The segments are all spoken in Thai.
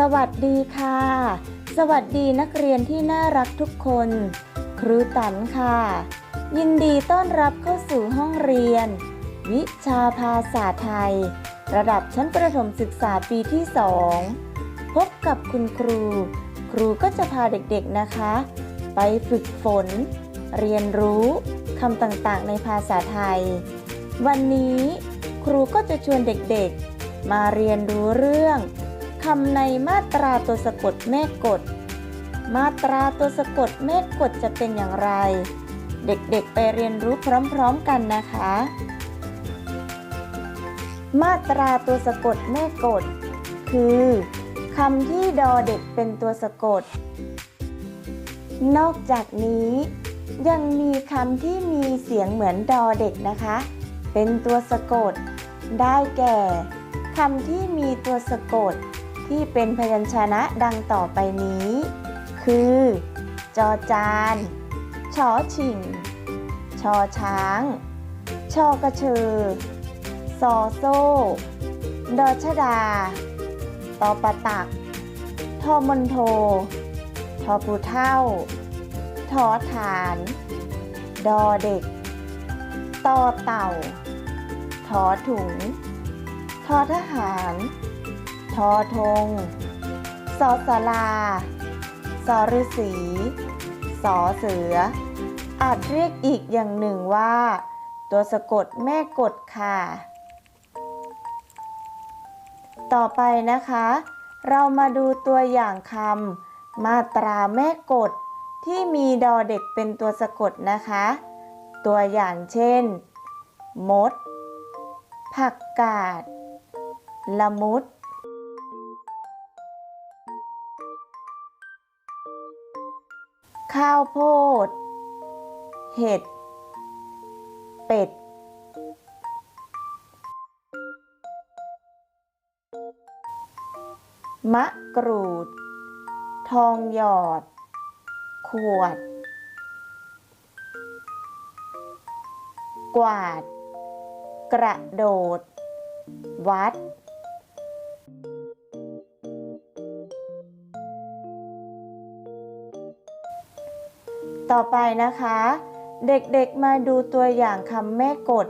สวัสดีค่ะ สวัสดีนักเรียนที่น่ารักทุกคน ครูตันค่ะ ยินดีต้อนรับเข้าสู่ห้องเรียน วิชาภาษาไทย ระดับชั้นประถมศึกษาปีที่สองพบกับคุณครู ครูก็จะพาเด็กๆนะคะ ไปฝึกฝน เรียนรู้คำต่างๆ ในภาษาไทย วันนี้ครูก็จะชวนเด็กๆ มาเรียนรู้เรื่อง คำในมาตราตัวสะกดแม่กฎ มาตราตัวสะกดแม่กฎจะเป็นอย่างไร เด็กๆไปเรียนรู้พร้อมๆกันนะคะ มาตราตัวสะกดแม่กฎ คือคำที่ดอเด็กเป็นตัวสะกด นอกจากนี้ยังมีคำที่มีเสียงเหมือนดอเด็กนะคะ เป็นตัวสะกด ได้แก่คำที่มีตัวสะกด ที่เป็นพยัญชนะดังต่อไปนี้ คือ จอจานชอชิง ชอช้าง ชอกระเชอซอโซ่ ดอชดา ตอปะตัก ทอมนโท ทอปูเท่า ทอฐาน ดอเด็ก ตอเต่า ทอถุง ทอทหาร ทอธงสอสาราสอฤษีสอเสือ อาจเรียกอีกอย่างหนึ่งว่า ตัวสะกดแม่กดค่ะ ต่อไปนะคะ เรามาดูตัวอย่างคำมาตราแม่กดที่มีดอเด็กเป็นตัวสะกดนะคะ ตัวอย่างเช่น มด ผักกาด ละมุด ข้าวโพด เห็ด เป็ด มะกรูด ทองหยอด ขวด กวาด กระโดด วัด ต่อไปนะคะ เด็กๆมาดูตัวอย่างคำแม่กฎ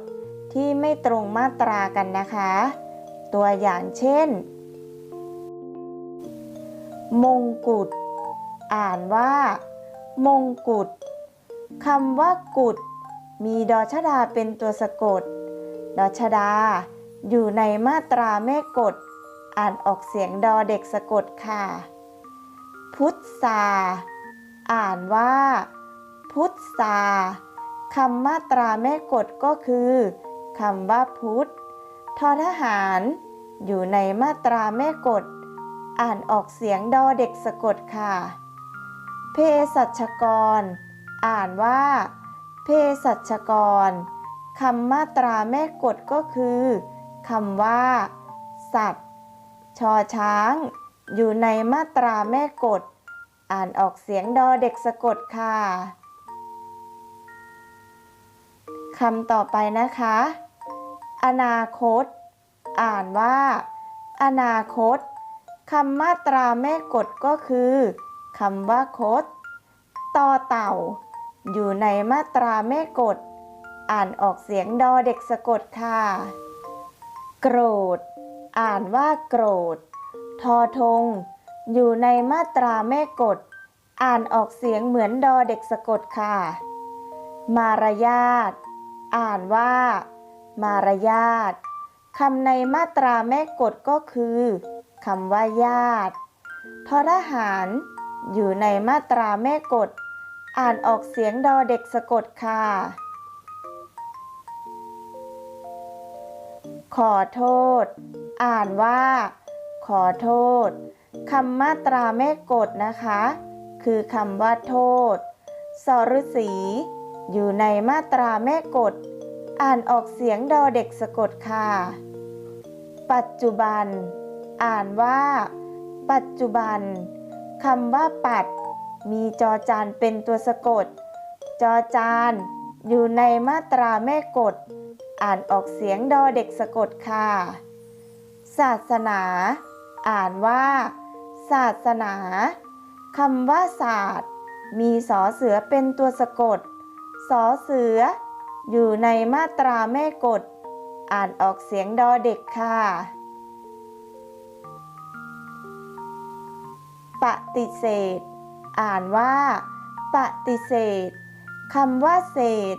ที่ไม่ตรงมาตรากันนะคะ ตัวอย่างเช่น มงกุฎอ่านว่า มงกุฎคำว่ากุฎมีดอชดาเป็นตัวสะกด ดอชดา อยู่ในมาตราแม่กฎ อ่านออกเสียงดอเด็กสะกดค่ะ พุทธาอ่านว่า พุทธาคำมาตราแม่กฎก็คือคำว่าพุทธทอทหาร อยู่ในมาตราแม่กฎ อ่านออกเสียงดอเด็กสะกดค่ะเภสัชกร อ่านว่าเภสัชกรคำมาตราแม่กฎก็คือคำว่า สัตว์ ชอช้าง อยู่ในมาตราแม่กฎ อ่านออกเสียงดอเด็กสะกดค่ะ คำต่อไปนะคะ อนาคต อ่านว่า อนาคตคำมาตราแม่กฎก็คือคำว่าคดต่อเต่า อยู่ในมาตราแม่กฎ อ่านออกเสียงดอเด็กสะกดค่ะ โกรธ อ่านว่าโกรธ ทอทง อยู่ในมาตราแม่กฎ อ่านออกเสียงเหมือนดอเด็กสะกดค่ะ มารยาท อ่านว่า มารยาทคำในมาตราแม่กฎก็คือคำว่าญาติทอทหารอยู่ในมาตราแม่กฎ อ่านออกเสียงดอเด็กสะกดค่ะ ขอโทษ อ่านว่า ขอโทษคำมาตราแม่กฎนะคะ คือคำว่าโทษ สรสี อยู่ในมาตราแม่กฎ อ่านออกเสียงดอเด็กสะกดค่ะ ปัจจุบัน อ่านว่า ปัจจุบันคำว่าปัด มีจอจานเป็นตัวสะกด จอจาน อยู่ในมาตราแม่กฎ อ่านออกเสียงดอเด็กสะกดค่ะ ศาสนา อ่านว่าศศาสนาคำว่าศาสตร์ มีสอเสือเป็นตัวสะกด สอเสือ อยู่ในมาตราแม่กฎ อ่านออกเสียงดอเด็กค่ะ ปฏิเสธ อ่านว่า ปฏิเสธคำว่าเศษ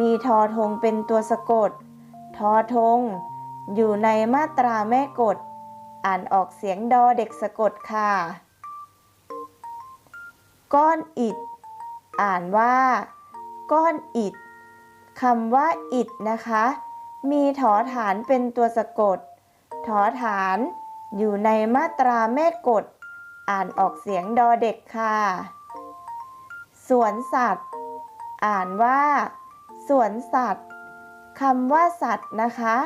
มีทอทงเป็นตัวสะกด ทอทง อยู่ในมาตราแม่กฎ อ่านออกเสียงดอเด็กสะกดค่ะ ก้อนอิฐอ่านว่า ก้อนอิฐคำว่าอิฐนะคะ มีถอฐานเป็นตัวสะกด ถอฐานอยู่ในมาตราแม่กฎ อ่านออกเสียงดอเด็กค่ะ สวนสัตว์ อ่านว่า สวนสัตว์คำว่าสัตว์นะคะ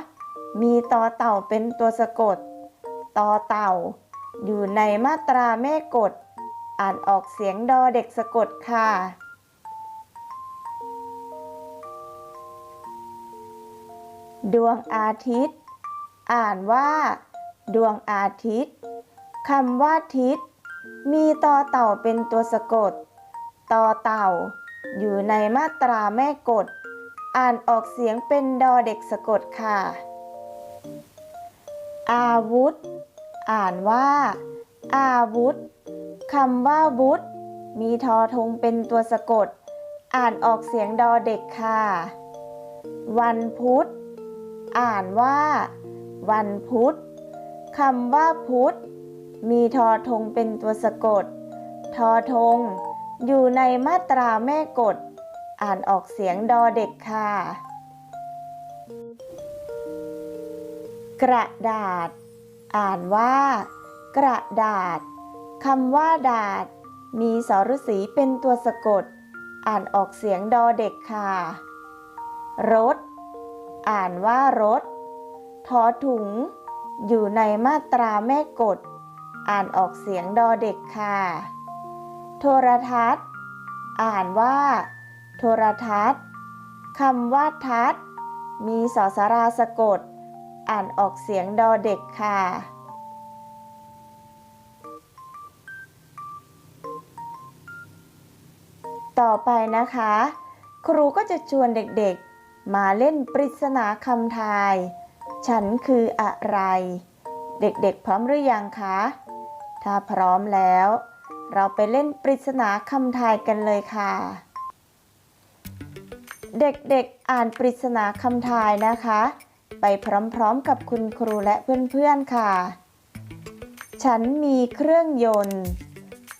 มีตอเต่าเป็นตัวสะกด ตอเต่า อยู่ในมาตราแม่กฎ อ่านออกเสียงดอเด็กสะกดค่ะ ดวงอาทิตย์ อ่านว่า ดวงอาทิตย์คำว่าทิศมีต่อเต่าเป็นตัวสะกดต่อเต่า อยู่ในมาตราแม่กฎ อ่านออกเสียงเป็นดอเด็กสะกดค่ะ อาวุธ อ่านว่า อาวุธคำว่าวุธมีทอทงเป็นตัวสะกด อ่านออกเสียงดอเด็กค่ะ วันพุธ อ่านว่า วันพุธคำว่าพุธมีทอทงเป็นตัวสะกด ทอทง อยู่ในมาตราแม่กฎ อ่านออกเสียงดอเด็กค่ะ กระดาษ อ่านว่า กระดาษคำว่าดาษมีสรสีเป็นตัวสะกด อ่านออกเสียงดอเด็กค่ะ รถ อ่านว่ารถทอถุง อยู่ในมาตราแม่กฎ อ่านออกเสียงดอเด็กค่ะ โทรทัศน์ อ่านว่า โทรทัศน์คำว่าทัศน์มีสสราสะกด อ่านออกเสียงดอเด็กค่ะต่อไปนะคะ ครูก็จะชวนเด็กๆ มาเล่นปริศนาคำทาย ฉันคืออะไร เด็กๆพร้อมหรือยังคะ ถ้าพร้อมแล้ว เราไปเล่นปริศนาคำทายกันเลยค่ะ เด็กๆอ่านปริศนาคำทายนะคะ ไปพร้อมๆกับคุณครูและเพื่อนๆค่ะ ฉันมีเครื่องยนต์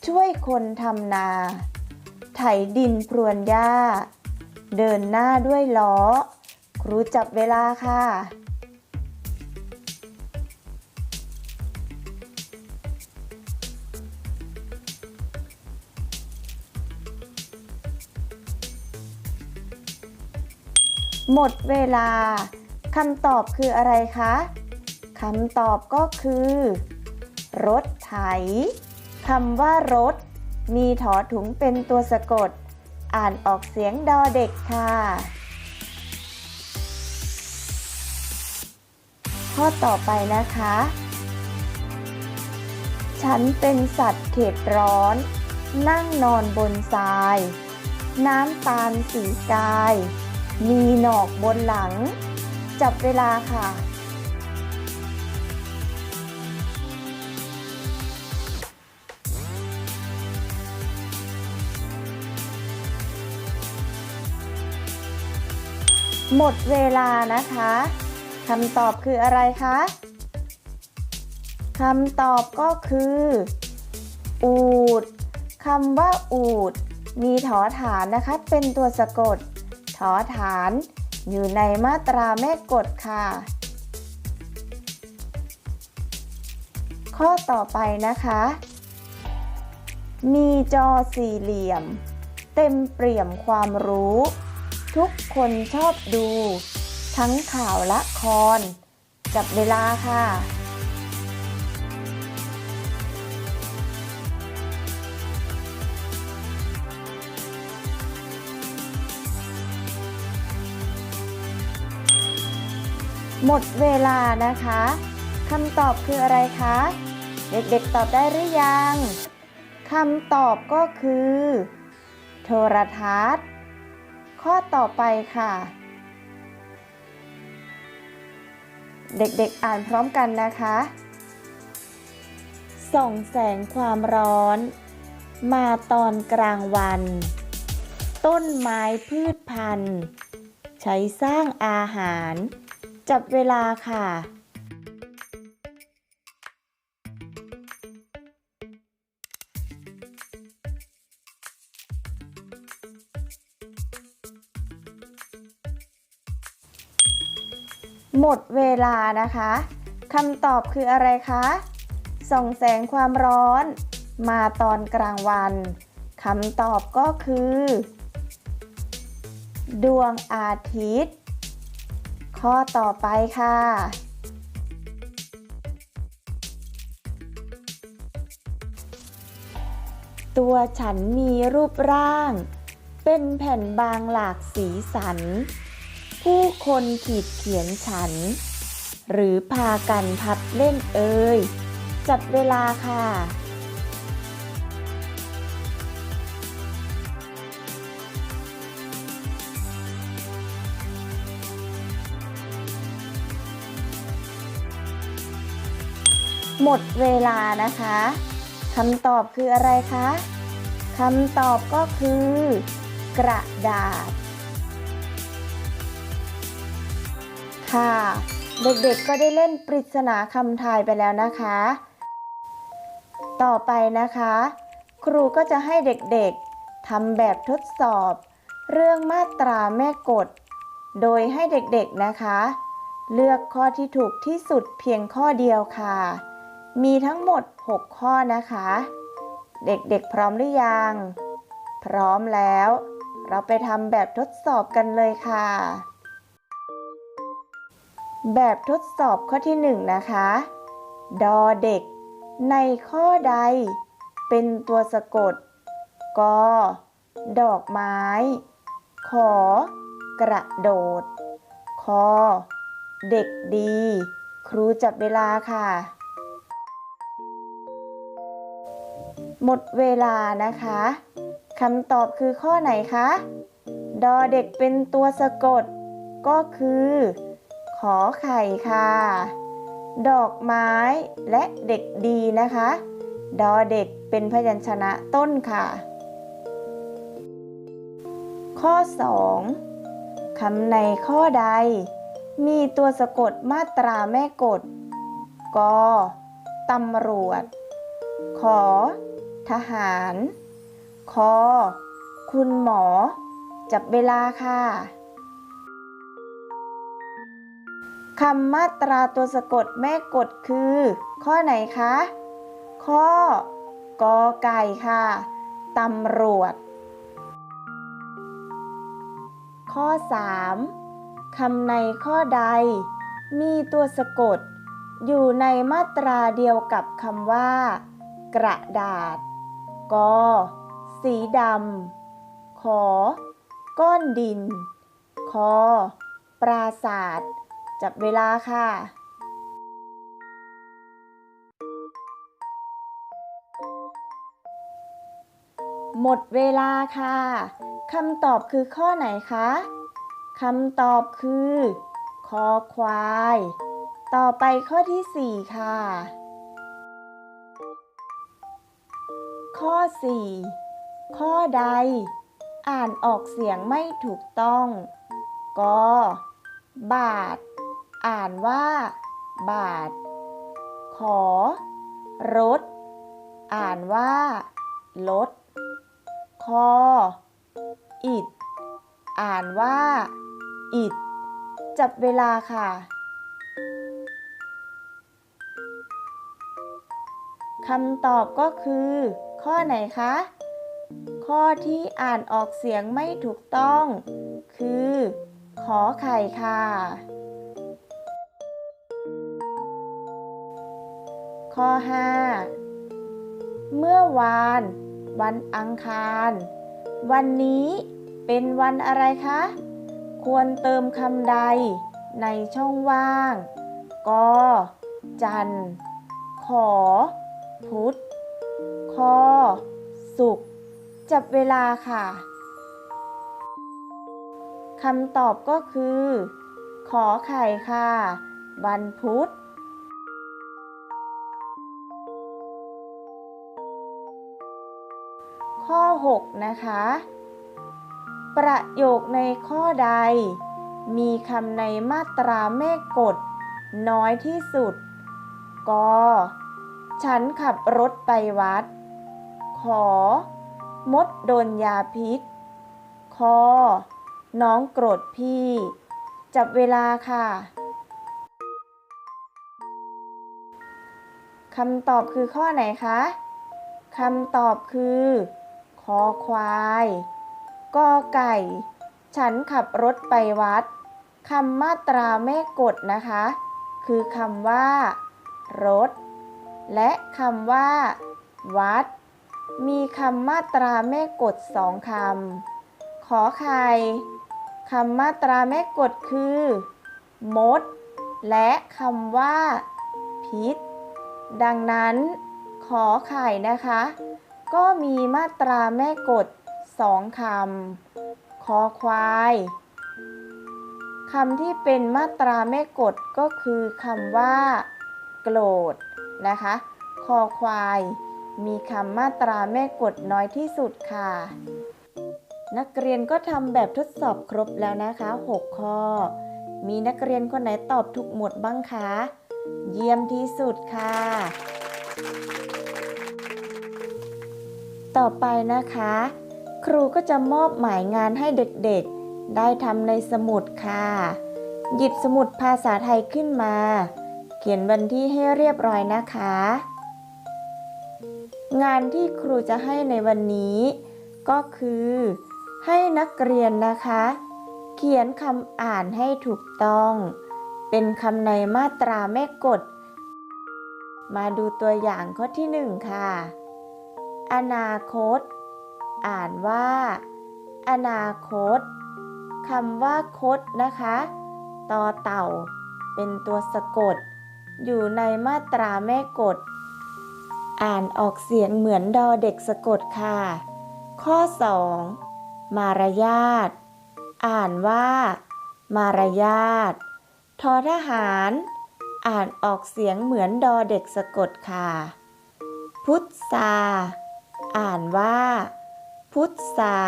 ช่วยคนทำนา ไถดินพรวนหญ้า เดินหน้าด้วยล้อ ครูจับเวลาค่ะ หมดเวลาคำตอบคืออะไรคะคำตอบก็คือ รถไถคำว่ารถ มีถอถุงเป็นตัวสะกด อ่านออกเสียงดอเด็กค่ะ ข้อต่อไปนะคะ ฉันเป็นสัตว์เขตร้อน นั่งนอนบนทราย น้ำตาลสีกาย มีหนอกบนหลัง จับเวลาค่ะ หมดเวลานะคะคำตอบคืออะไรคะคำตอบก็คือ อูดคำว่าอูด มีถอฐานนะคะ เป็นตัวสะกด ถอฐานอยู่ในมาตราแม่กฎค่ะ ข้อต่อไปนะคะ มีจอสี่เหลี่ยม เต็มเปี่ยมความรู้ ทุกคนชอบดู ทั้งข่าวละคร จับเวลาค่ะ หมดเวลานะคะคำตอบคืออะไรคะเเด็กๆตอบได้หรือยังคำตอบก็คือ โทรทัศน์ ข้อต่อไปค่ะ เด็กๆอ่านพร้อมกันนะคะ ส่องแสงความร้อน มาตอนกลางวัน ต้นไม้พืชพันธุ์ ใช้สร้างอาหาร จับเวลาค่ะ หมดเวลานะคะคำตอบคืออะไรคะส่องแสงความร้อน มาตอนกลางวันคำตอบก็คือ ดวงอาทิตย์ ข้อต่อไปค่ะตัวฉันมีรูปร่าง เป็นแผ่นบางหลากสีสัน ผู้คนขีดเขียนฉัน หรือพากันพับเล่นเอ่ยจับเวลาค่ะ หมดเวลานะคะคำตอบคืออะไรคะคำตอบก็คือกระดาษ ค่ะ เด็กๆก็ได้เล่นปริศนาคำทายไปแล้วนะคะ ต่อไปนะคะ ครูก็จะให้เด็กๆทำแบบทดสอบ เรื่องมาตราแม่กฎ โดยให้เด็กๆนะคะ เลือกข้อที่ถูกที่สุดเพียงข้อเดียวค่ะ มีทั้งหมด 6 ข้อนะคะ เด็กๆพร้อมหรือยัง พร้อมแล้ว เราไปทำแบบทดสอบกันเลยค่ะ แบบทดสอบข้อที่1นะคะ ดอเด็ก ในข้อใด เป็นตัวสะกดกดอกไม้ ขอ กระโดด คอ เด็กดี ครูจับเวลาค่ะ หมดเวลานะคะคำตอบคือข้อไหนคะ ดอเด็กเป็นตัวสะกด ก็คือ อไข่ค่ะ ดอกไม้และเด็กดีนะคะ ดอเด็กเป็นพยัญชนะต้นค่ะ ข้อ 2 คำในข้อใด มีตัวสะกดมาตราแม่กฎกตำรวจ ขอ ทหาร คอ คุณหมอ จับเวลาค่ะ คำมาตราตัวสะกดแม่กฎคือ ข้อไหนคะ ข้อกอไก่ค่ะ ตำรวจ ข้อ 3 คำในข้อใด มีตัวสะกด อยู่ในมาตราเดียวกับคำว่า กระดาษกสีดำ ขอ ก้อนดิน คอ ปราศาสตร์ จับเวลาค่ะ หมดเวลาค่ะคำตอบคือข้อไหนคะคำตอบคือ คอควาย ต่อไปข้อที่ 4 ค่ะ ข้อ 4 ข้อใด อ่านออกเสียงไม่ถูกต้อง ก บาท อ่านว่า บาท ขอ รถ อ่านว่า รถ คอ อิด อ่านว่า อิด จับเวลาค่ะคำตอบก็คือ ข้อไหนคะ ข้อที่อ่านออกเสียงไม่ถูกต้อง คือ ขอไข่ค่ะ ข้อ 5 เมื่อวาน วันอังคาร วันนี้เป็นวันอะไรคะ ควรเติมคำใดในช่องว่าง ก จัน ขอ พุธคอศุกจับเวลาค่ะคำตอบก็คือ ขอไข่ค่ะ วันพุธ 6 นะคะ ประโยคในข้อใด มีคำในมาตราแม่กฎ น้อยที่สุด ก ฉันขับรถไปวัด ขอ มดโดนยาพิษ คอ น้องโกรธพี่ จับเวลาค่ะคำตอบคือข้อไหนคะ คำตอบคือ คอควายกอไก่ ฉันขับรถไปวัดคำมาตราแม่กฎนะคะ คือคำว่า รถ และคำว่า วัด มีคำมาตราแม่กฎสองคำขอไข่คำมาตราแม่กฎคือ มด และคำว่า พิษ ดังนั้น ขอไข่นะคะ ก็มีมาตราแม่กฎสองคำคอควายคำที่เป็นมาตราแม่กฎก็คือคำว่า โกรธนะคะ คอควาย มีคำมาตราแม่กฎน้อยที่สุดค่ะ นักเรียนก็ทำแบบทดสอบครบแล้วนะคะ 6 ข้อ มีนักเรียนคนไหนตอบถูกหมดบ้างคะ เยี่ยมที่สุดค่ะ ต่อไปนะคะ ครูก็จะมอบหมายงานให้เด็กๆ ได้ทำในสมุดค่ะ หยิบสมุดภาษาไทยขึ้นมา เขียนวันที่ให้เรียบร้อยนะคะ งานที่ครูจะให้ในวันนี้ ก็คือ ให้นักเรียนนะคะ เขียนคำอ่านให้ถูกต้อง เป็นคำในมาตราแม่กฎมาดูตัวอย่างข้อที่หนึ่งค่ะ อนาคต อ่านว่า อนาคตคำว่าคดนะคะต่อเต่า เป็นตัวสะกด อยู่ในมาตราแม่กฎ อ่านออกเสียงเหมือนดอเด็กสะกดค่ะ ข้อ 2 มารยาท อ่านว่า มารยาททอทหาร อ่านออกเสียงเหมือนดอเด็กสะกดค่ะ พุทธา อ่านว่า พุทธา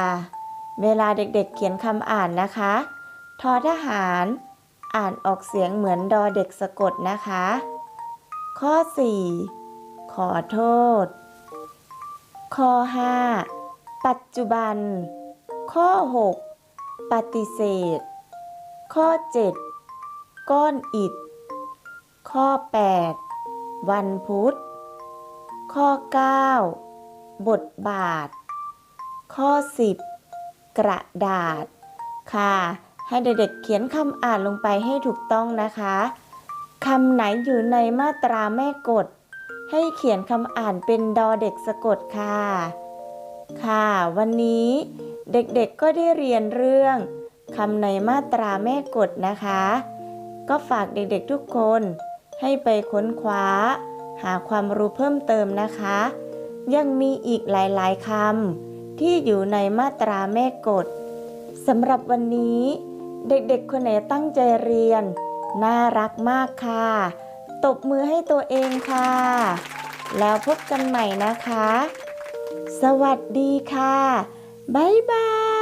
เวลาเด็กๆเขียนคำอ่านนะคะทอทหาร อ่านออกเสียงเหมือนดอเด็กสะกดนะคะ ข้อ 4 ขอโทษ ข้อ 5 ปัจจุบัน ข้อ 6 ปฏิเสธ ข้อ 7 ก้อนอิฐข้อ 8 วันพุธ ข้อ 9 บทบาท ข้อ 10 กระดาษ ค่ะ ให้เด็กๆเขียนคำอ่านลงไปให้ถูกต้องนะคะคำไหนอยู่ในมาตราแม่กฎ ให้เขียนคำอ่านเป็นดอเด็กสะกดค่ะ ค่ะ วันนี้เด็กๆก็ได้เรียนเรื่องคำในมาตราแม่กฎนะคะ ก็ฝากเด็กๆทุกคนให้ไปค้นคว้า หาความรู้เพิ่มเติมนะคะ ยังมีอีกหลายๆคำที่อยู่ในมาตราแม่กฎสำหรับวันนี้ เด็กๆ คนไหนตั้งใจเรียน น่ารักมากค่ะ ตบมือให้ตัวเองค่ะ แล้วพบกันใหม่นะคะ สวัสดีค่ะ บ๊ายบาย